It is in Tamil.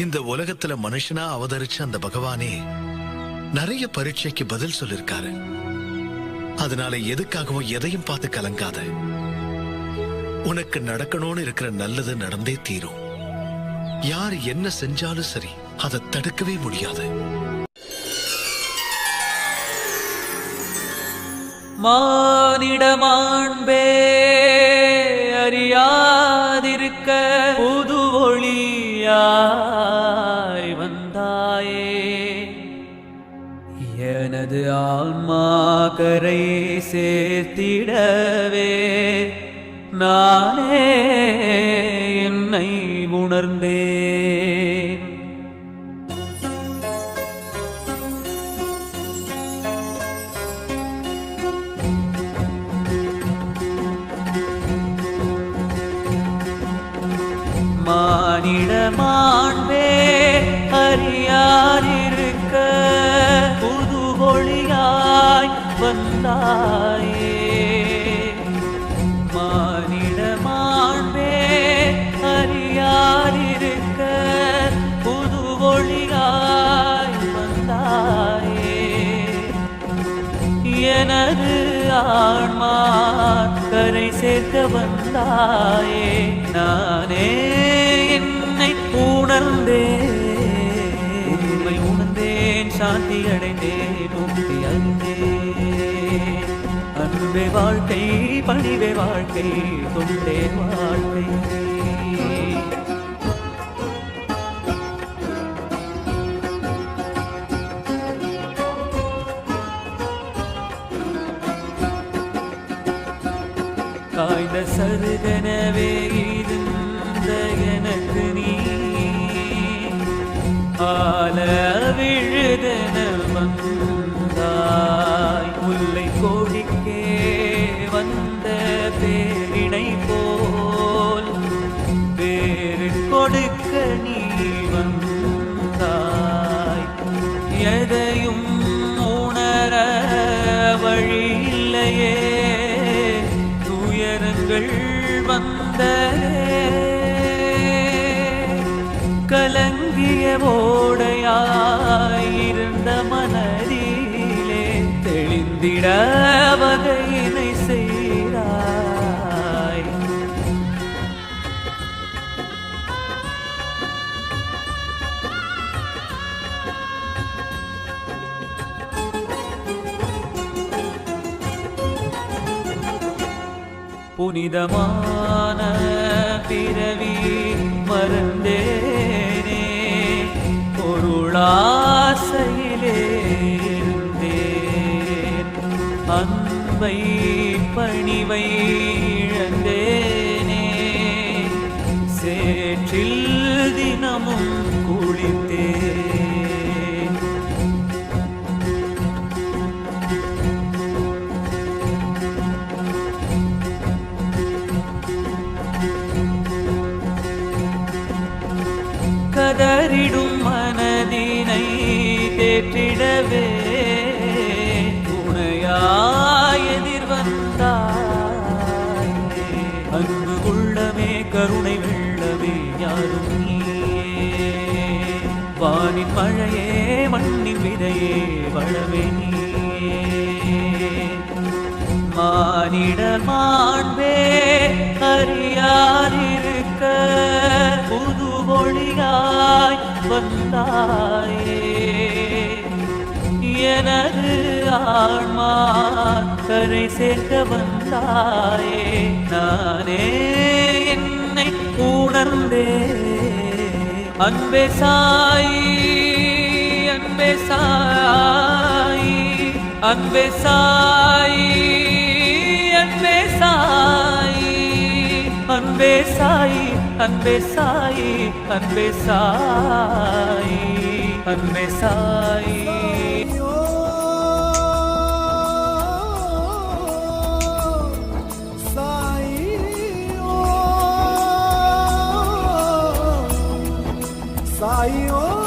இந்த உலகத்துல மனுஷனா அவதரிச்ச அந்த பகவானே நிறைய பரீட்சைக்கு பதில் சொல்லிருக்காரு. அதனால எதுக்காகவும் எதையும் பார்த்து கலங்காத. உனக்கு நடக்கணும்னு இருக்கிற நல்லது நடந்தே தீரும். யார் என்ன செஞ்சாலும் சரி அதை தடுக்கவே முடியாது. மானிட எனது ஆன்மா கரை சேர்த்திடவே நானே என்னை உணர்ந்தேன். மானிட எனது ஆன்மா கரை சேர்க்க வந்தாயே. நானே என்னை உணர்ந்தேன். உண்மை உணர்ந்தேன் சாந்தி அடைந்தேன் முக்தி அறிந்தேன். அன்பே வாழ்க்கை பணிவே வாழ்க்கை தொண்டே வாழ்க்கை. காய்ந்த சருகனவே இருந்த எனக்கு நீ. ஆல விழுதன வந்தாய் முல்லை கோடிக்கே வந்த பேரினை போல் பேரு கொடுக்க நீ வந்த துயரங்கள் வந்த கலங்கிய ஓடையாயிருந்த மனதிலே தெளிந்திட புனிதமான பிறவி மருந்தேனே. பொருளாசையிலே அன்பை பணிவை இழந்தேனே. சேற்றில் தினமும் குளித்தேன். கதறிடும் மனதினை தேற்றிடவே. துணையாய் எதிர் அன்பு உள்ளமே கருணை வெள்ளமே யாரும் நீயே. வானின் மழையே மண்ணின் விதையே வளமே நீயே. மானிட மாண்பே அறியாதிருக்க புது மொழியா வந்தாயே. எனது ஆன்மா கரை சேர்க்க வந்தாயே. நானே என்னை உணர்ந்தே. அன்பே சாயி அன்பே சாயி அன்பே சாயி அன்பே சாயி அன்பே சாயி. அன்பே சாயி அன்பே சாயி அன்பே சாயி. Saiu